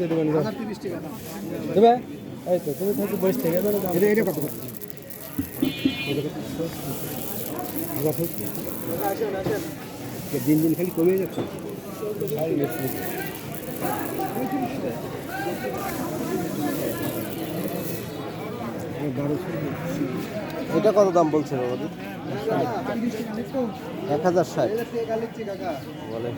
টাকা দেবেন দেবে? এই তো তুমি থাকি বসে থেকে। এটা এটা কত? দিন দিন খালি কমে যাচ্ছে। এটা কত দাম বলছে এক হাজার ষাট। বলে।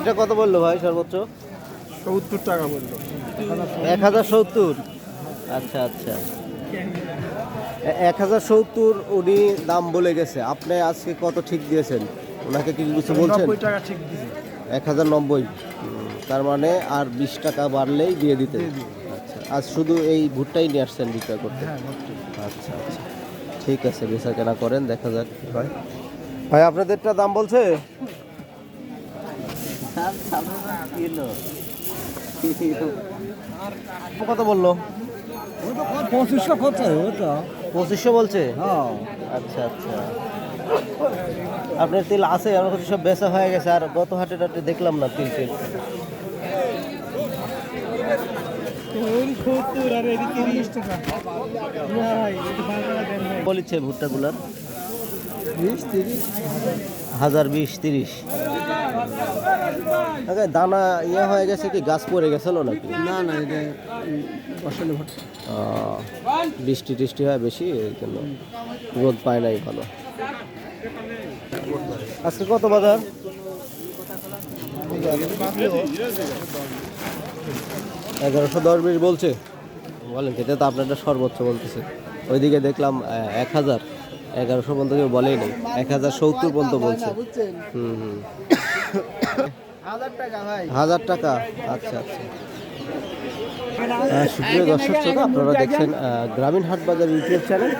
এটা কত বলল ভাই সর্বোচ্চ? সত্তর টাকা বলল। এক হাজার সত্তর? আচ্ছা আচ্ছা। এক হাজার সত্তর উনি দাম বলে গেছে। আপনি আজকে কত ঠিক দিয়েছেন? ওনাকে কি কিছু বলছেন? এক হাজার নব্বই। তার মানে আর বিশ টাকা বাড়লেই দিয়ে দিতে আচ্ছা আজ শুধু এই ভুট্টাই নিয়ে আসছেন বিক্রয় করতে? হ্যাঁ আচ্ছা আচ্ছা। ঠিক আছে বেচা কেনা করেন দেখা যাক কি হয় ভাই আপনাদেরটা দাম বলছে? কত বলল? পঁচিশশো কত ওটা পঁচিশশো বলছে? হ্যাঁ। আচ্ছা আচ্ছা। আপনার তেল আছে আমার কাছে সব বেচা হয়ে গেছে আর গত হাটে টাটে দেখলাম না তিল তেল সত্তর আর এদিকে তিরিশ টাকা ভাই এটা ভালো টাকা দেন ভাই বলিছে ভুট্টাগুলার। হাজার বিশ তিরিশ। দানা ইয়ে হয়ে গেছে কি গাছ পড়ে গেছিল নাকি? না না এটা আসলে বৃষ্টি টিষ্টি হয় বেশি এই জন্য রোদ পায় নাই ভালো। আজকে কত বাজার? এগারোশো দশ বিশ বলছে। বলেন এটা তো আপনারটা সর্বোচ্চ বলতেছে। ওইদিকে দেখলাম এক হাজার। এগারোশো পর্যন্ত কেউ বলেই নেই। এক হাজার সত্তর পর্যন্ত বলছে। হুম হুম। হাজার টাকা আচ্ছা আচ্ছা। সুপ্রিয় দর্শক শ্রোতা, আপনারা দেখছেন গ্রামীণ হাট বাজার ইউটিউব চ্যানেল।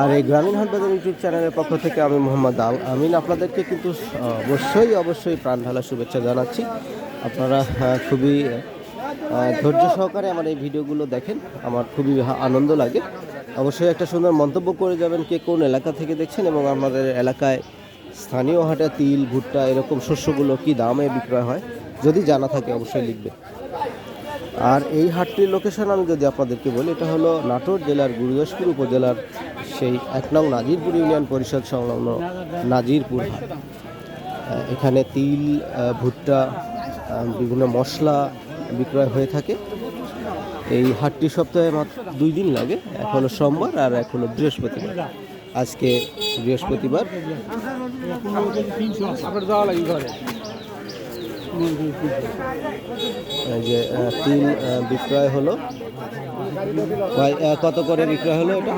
আর এই গ্রামীণ হাট বাজার ইউটিউব চ্যানেলের পক্ষ থেকে আমি মোহাম্মদ আল আমিন আপনাদেরকে কিন্তু অবশ্যই অবশ্যই প্রাণ ঢালা শুভেচ্ছা জানাচ্ছি। আপনারা খুবই ধৈর্য সহকারে আমার এই ভিডিওগুলো দেখেন, আমার খুবই আনন্দ লাগে। অবশ্যই একটা সুন্দর মন্তব্য করে যাবেন কে কোন এলাকা থেকে দেখছেন এবং আমাদের এলাকায় স্থানীয় হাটে তিল, ভুট্টা এরকম শস্যগুলো কি দামে বিক্রয় হয়, যদি জানা থাকে অবশ্যই লিখবে আর এই হাটটির লোকেশন আমি যদি আপনাদেরকে বলি, এটা হলো নাটোর জেলার গুরুদাসপুর উপজেলার সেই এক নং নাজিরপুর ইউনিয়ন পরিষদ সংলগ্ন নাজিরপুর হাট। এখানে তিল ভুট্টা বিভিন্ন মশলা বিক্রয় হয়ে থাকে। এই হাটটি সপ্তাহে মাত্র দুই দিন লাগে। এক হলো সোমবার আর এক হলো বৃহস্পতিবার। আজকে বৃহস্পতিবার। যে তিল বিক্রয় হলো। কত করে বিক্রয় হলো এটা?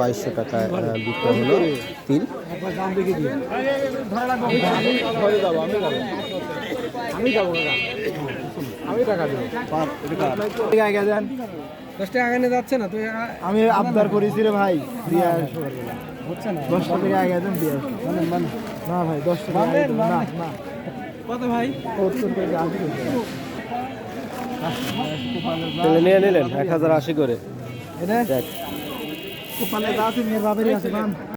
বাইশশো টাকা বিক্রয় হলো। তিল আমি যাব আমি আমি টাকা দেবো। আগে দেন দশ টাকা আগে যাচ্ছে না তুই আমি আবদার করেছি রে ভাই দিয়ে হচ্ছে না। দশ টাকা আগে দেন দিয়ে মানে মানে। না ভাই দশ টাকা না না। কত ভাই? নিয়ে নিলেন এক হাজার আশি করে। এটা? দেখ। কোপালে আছে মেয়ের বাবারই আছে